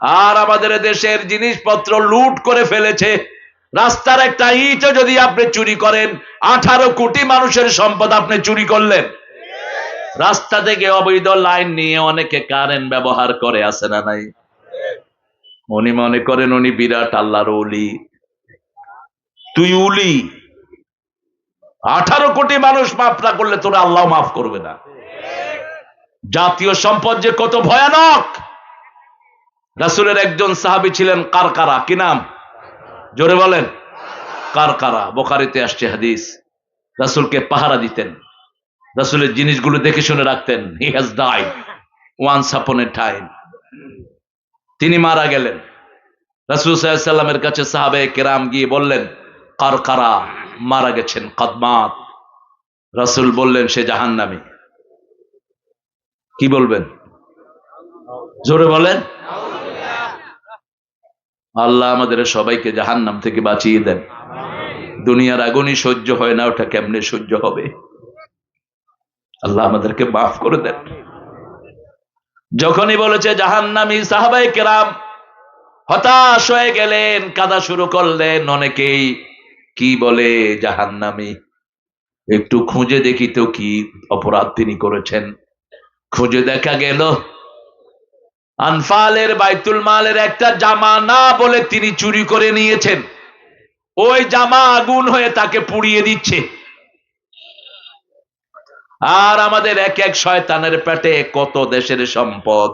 আর আমাদের দেশের জিনিসপত্র লুট করে ফেলেছে। রাস্তার একটা ইটও যদি আপনি চুরি করেন, আঠারো কোটি মানুষের সম্পদ আপনি চুরি করলেন। রাস্তা থেকে অবৈধ লাইন নিয়ে অনেকে কারেন্ট ব্যবহার করে আসে না নাই? উনি মনে করেন উনি বিরাট আল্লাহর উলি তুই উলি। আঠারো কোটি মানুষ মাফ না করলে তোরা আল্লাহ মাফ করবে না। জাতীয় সম্পদ যে কত ভয়ানক! রাসুলের একজন সাহাবি ছিলেন কারকারা। কি নাম? জোরে বলেন। কারকারা। বোখারিতে আসছে হাদিস। রাসুলকে পাহারা দিতেন। রাসুলের জিনিসগুলো দেখে শুনে রাখতেন। He has died once upon A time তিনি মারা গেলেন। রাসুল সাল্লামের কাছে সাহাবে কেরাম গিয়ে বললেন, কারকারা, মারা গেছেন কদমাত। রাসুল বললেন, সে জাহান্নামী। কি বলবেন? জোরে বলেন। আল্লাহ আমাদের সবাইকে জাহান্নাম থেকে বাঁচিয়ে দেন। দুনিয়ার আগুনই সহ্য হয় না, ওটা কেমনে সহ্য হবে? আল্লাহ আমাদেরকে মাফ করে দেন। যখনই বলেছে জাহান্নামী সাহাবাই কেরাম হতাশ হয়ে গেলেন, কাদা শুরু করলেন অনেকেই। কি বলে জাহান্নামী? একটু খুঁজে দেখি তো কি অপরাধ তিনি করেছেন। খুঁজে দেখা গেল আনফালের বাইতুল মালের একটা জামা না বলে তিনি চুরি করে নিয়েছেন। ওই জামা আগুন হয়ে তাকে পুড়িয়ে দিচ্ছে। আর আমাদের এক এক শয়তানের পেটে কত দেশের সম্পদ।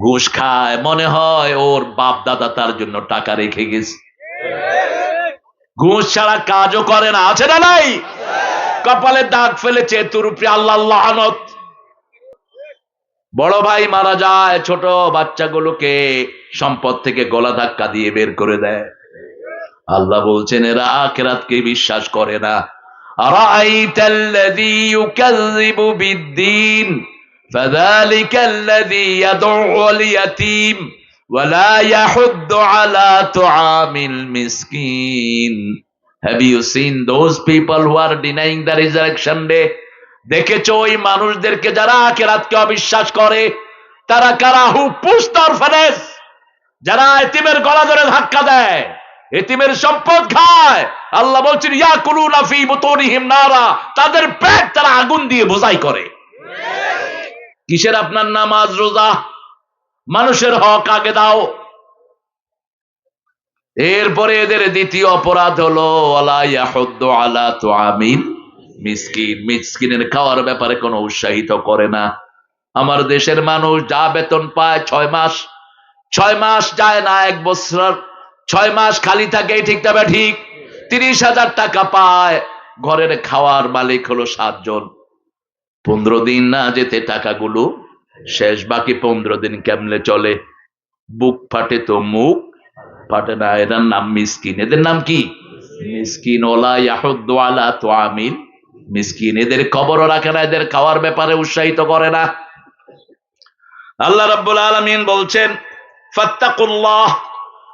ঘুষ খায়, মনে হয় ওর বাপ দাদা তার জন্য টাকা রেখে গেছে। ঘুষ ছাড়া কাজও করে না, আছে না নাই? কপালে দাগ ফেলেছে তোর উপরে আল্লাহ লানত বড় ভাই মারা যায় ছোট বাচ্চাগুলোকে সম্পদ থেকে গলা ধাক্কা দিয়ে বের করে দেয় আল্লাহ বলছেন এরা আখেরাতকে বিশ্বাস করে না أرأيت الذي يكذب بالدين فذلك الذي يدعو اليتيم ولا يحض على طعام المسكين Have you seen those people who are denying the resurrection day? দেখেছ ওই মানুষদেরকে যারা আখেরাতকে অবিশ্বাস করে? তারা কারা? হু পুস্তর ফেরেস। যারা এতিমের গলা ধরে ধাক্কা দেয়, এতিমের সম্পদ খায়। আল্লাহ বলছেন, ইয়া কুলু নাফি বুতুনিহিম নারা। তাদের পেট তারা আগুন দিয়ে বোঝাই করে। কিসের আপনার নামাজ রোজা? মানুষের হক আগে দাও। এরপরে এদের দ্বিতীয় অপরাধ হলো, আলা ইয়াহুদ্দু আলা তুআমিল মিসকিন, মিসকিনের খাওয়ার ব্যাপারে কোনো উৎসাহিত করে না। আমার দেশের মানুষ যা বেতন পায় ছয় মাস ছয় মাস যায় না এক বছর, ছয় মাস খালি থাকে, ঠিক তবে ঠিক? তিরিশ হাজার টাকা পায়। ঘরের খাওয়ার মালিক হলো সাতজন। পনেরো দিন না যেতে টাকাগুলো শেষ, বাকি পনেরো দিন কেমনে চলে? বুক ফাটে তো মুখ, ফাটে না, এদের নাম মিসকিন। এদের নাম কি? মিসকিন ওলা ইয়াহুদ্দু তো আমিন মিসকিন, এদের খবরও রাখে না, এদের খাওয়ার ব্যাপারে উৎসাহিত করে না। আল্লাহ রাব্বুল আলামিন বলছেন, ফাত্তাকুল্লাহ,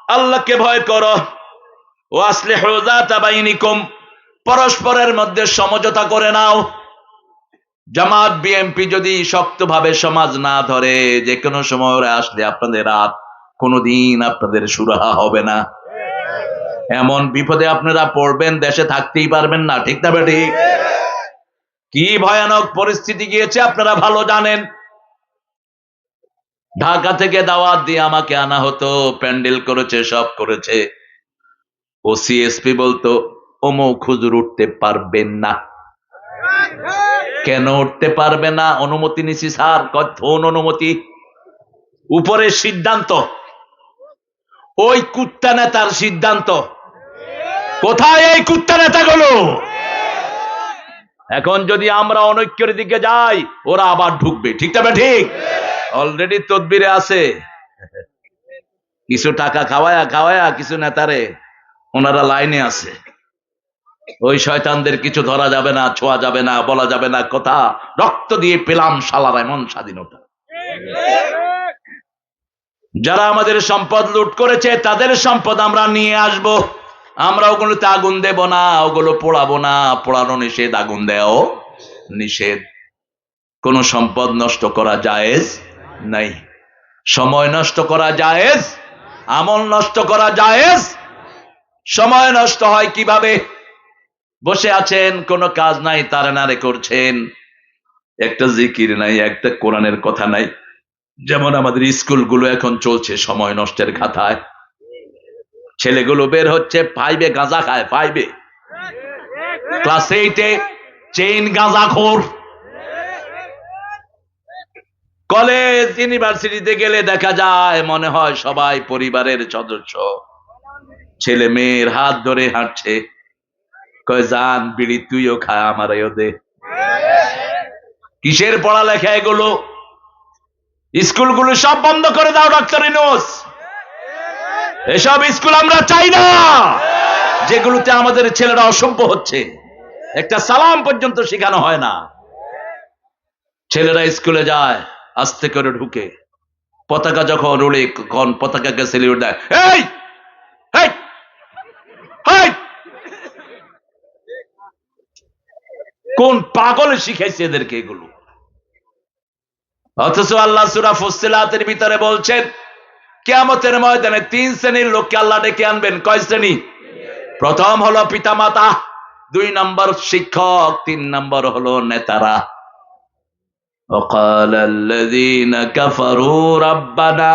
আল্লাহকে ভয় করো। ও আসলে বাইনিকুম, পরস্পরের মধ্যে সমঝোতা করে নাও। জামাত বিএমপি যদি শক্তভাবে সমাজ না ধরে যে কোনো সময় ওরা আসলে আপনাদের রাত কোনোদিন আপনাদের সুরাহা হবে না। এমন বিপদে আপনারা পড়বেন, দেশে থাকতেই পারবেন না, ঠিক না ঠিক কি ভয়ানক পরিস্থিতি গিয়েছে আপনারা ভালো জানেন। ঢাকা থেকে দাওয়াত দিয়ে আমাকে আনা হতো, প্যান্ডেল করেছে, সব করেছে। ও সিএসপি বলতো অমুক হুজুর উঠতে পারবেন না। কেন উঠতে পারবে না? অনুমতি নিছি, স্যার কথন অনুমতি? উপরের সিদ্ধান্ত। ওই কুত্তা নেতার সিদ্ধান্ত। কোথায় এই কুত্তা নেতাগুলো? এখন যদি আমরা অনৈক্যের দিকে যাই, ওরা আবার ঢুকবে। ঠিক তবে ঠিক অলরেডি তদবিরে আছে। কিছু টাকা খাওয়ায়া খাওয়ায়া কিছু নেতারে, ওনারা লাইনে আছে। ওই শয়তানদের কিছু ধরা যাবে না, ছোঁয়া যাবে না, বলা যাবে না, কথা রক্ত দিয়ে পেলাম শালার এমন স্বাধীনতা। যারা আমাদের সম্পদ লুট করেছে, তাদের সম্পদ আমরা নিয়ে আসব। আমরা ওগুলোতে আগুন দেব না, ওগুলো পোড়াবো না, পোড়ানো নিষেধ, আগুন দেও নিষেধ। কোন সম্পদ নষ্ট করা জায়েজ নাই। সময় নষ্ট করা জায়েজ, আমল নষ্ট করা জায়েজ। সময় নষ্ট হয় কীভাবে? বসে আছেন, কোনো কাজ নাই, তারা নারে করছেন। একটা জিকির নাই, একটা কোরআনের কথা নাই। যেমন আমাদের স্কুলগুলো এখন চলছে সময় নষ্টের খাতায়। ছেলেগুলো বের হচ্ছে ফাইভে গাঁজা খায় ফাইভে ক্লাস এইটে চেইন গাঁজা খোর। কলেজ ইউনিভার্সিটিতে গেলে দেখা যায়, মনে হয় সবাই পরিবারের সদস্য। ছেলে মেয়ের হাত ধরে হাঁটছে। কয় যান বিড়ি তুইও খা আমার দে। কিসের পড়ালেখা এগুলো? স্কুলগুলো সব বন্ধ করে দাও, ডাক্তার ইনোস। এসব স্কুল আমরা চাই না। যেগুলোতে আমাদের ছেলেরা অসভ্য হচ্ছে। একটা সালাম পর্যন্ত শেখানো হয় না। ছেলেরা স্কুলে যায়, আস্তে করে ঢুকে। পতাকা যখন উড়ে, কখন পতাকাকে সেলিউট দেয়। এই! কোন পাগল শিখাইছে এদেরকে এগুলো? অথচ আল্লাহ সুরা ফুসিলাতের ভিতরে বলছেন কেয়ামতের ময়দানে তিন শ্রেণীর লোককে আল্লাহ ডেকে আনবেন কয় শ্রেণী প্রথম হলো পিতামাতা দুই নম্বর শিক্ষক তিন নম্বর হলো নেতারা وقال الذين كفروا ربنا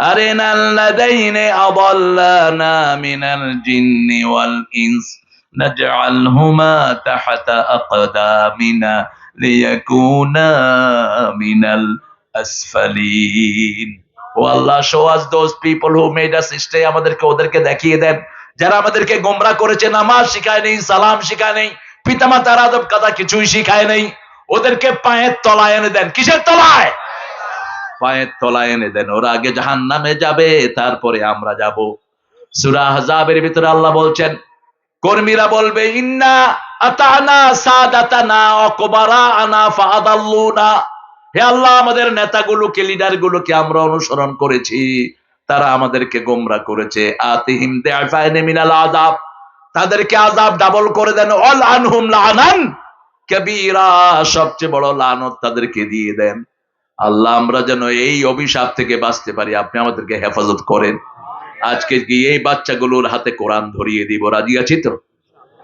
أرنا الذين أضلانا من الجن والإنس نجعلهما تحت أقدامنا ليكونا من الأسفلين ও আল্লাহ, show us those people who made us stay, আমাদেরকে ওদেরকে দেখিয়ে দেন। যারা আমাদেরকে গোমরা করেছে, নামাজ শিখায় নেই, সালাম শিখায় নেই, পিতামাতার আদব কথা কিছুই শিখায় নেই, ওদেরকে পায়ের তলায় এনে দেন। কিসের তলায়? পায়ের তলায় এনে দেন। ওরা আগে জাহান নামে যাবে, তারপরে আমরা যাব। সুরা হাজাবের ভিতরে আল্লাহ বলছেন, কর্মীরা বলবে, ইন্না আতানা সাদাতানা অকবারা আনা ফাদাল্লুনা হে আল্লাহ, আমাদের নেতাগুলোকে লিডার গুলোকে আমরা অনুসরণ করেছি। তারা আমাদেরকে গোমরা করেছে। তাদেরকে আযাব ডাবল করে দেন। অল আনহুম কবিরা, সবচেয়ে বড় লানত তাদেরকে দিয়ে দেন। আল্লাহ, আমরা যেন এই অভিশাপ থেকে বাঁচতে পারি। আপনি আমাদেরকে হেফাজত করেন। আজকে গিয়ে এই বাচ্চাগুলোর হাতে কোরআন ধরিয়ে দিব। রাজি আছি তো?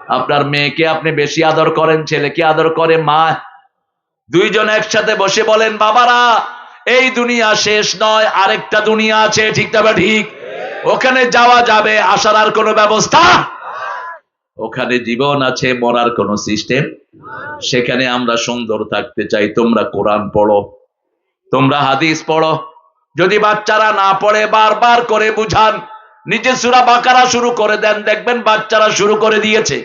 আপনার মেয়েকে আপনি বেশি আদর করেন, ছেলেকে আদর করে, মা দুইজন একসাথে বসে বলেন, বাবারা, এই দুনিয়া শেষ নয়, আরেকটা দুনিয়া আছে, ঠিক তবে ঠিক? ওখানে যাওয়া যাবে, আসার আর কোনো ব্যবস্থা? ওখানে জীবন আছে, মরার কোনো সিস্টেম সেখানে আমরা সুন্দর থাকতে চাই, তোমরা কোরআন পড়ো, তোমরা হাদিস পড়ো। যদি বাচ্চারা না পড়ে, বারবার করে বুঝান। নিজে সুরা বাকারা শুরু করে দেন, দেখবেন বাচ্চারা শুরু করে দিয়েছে।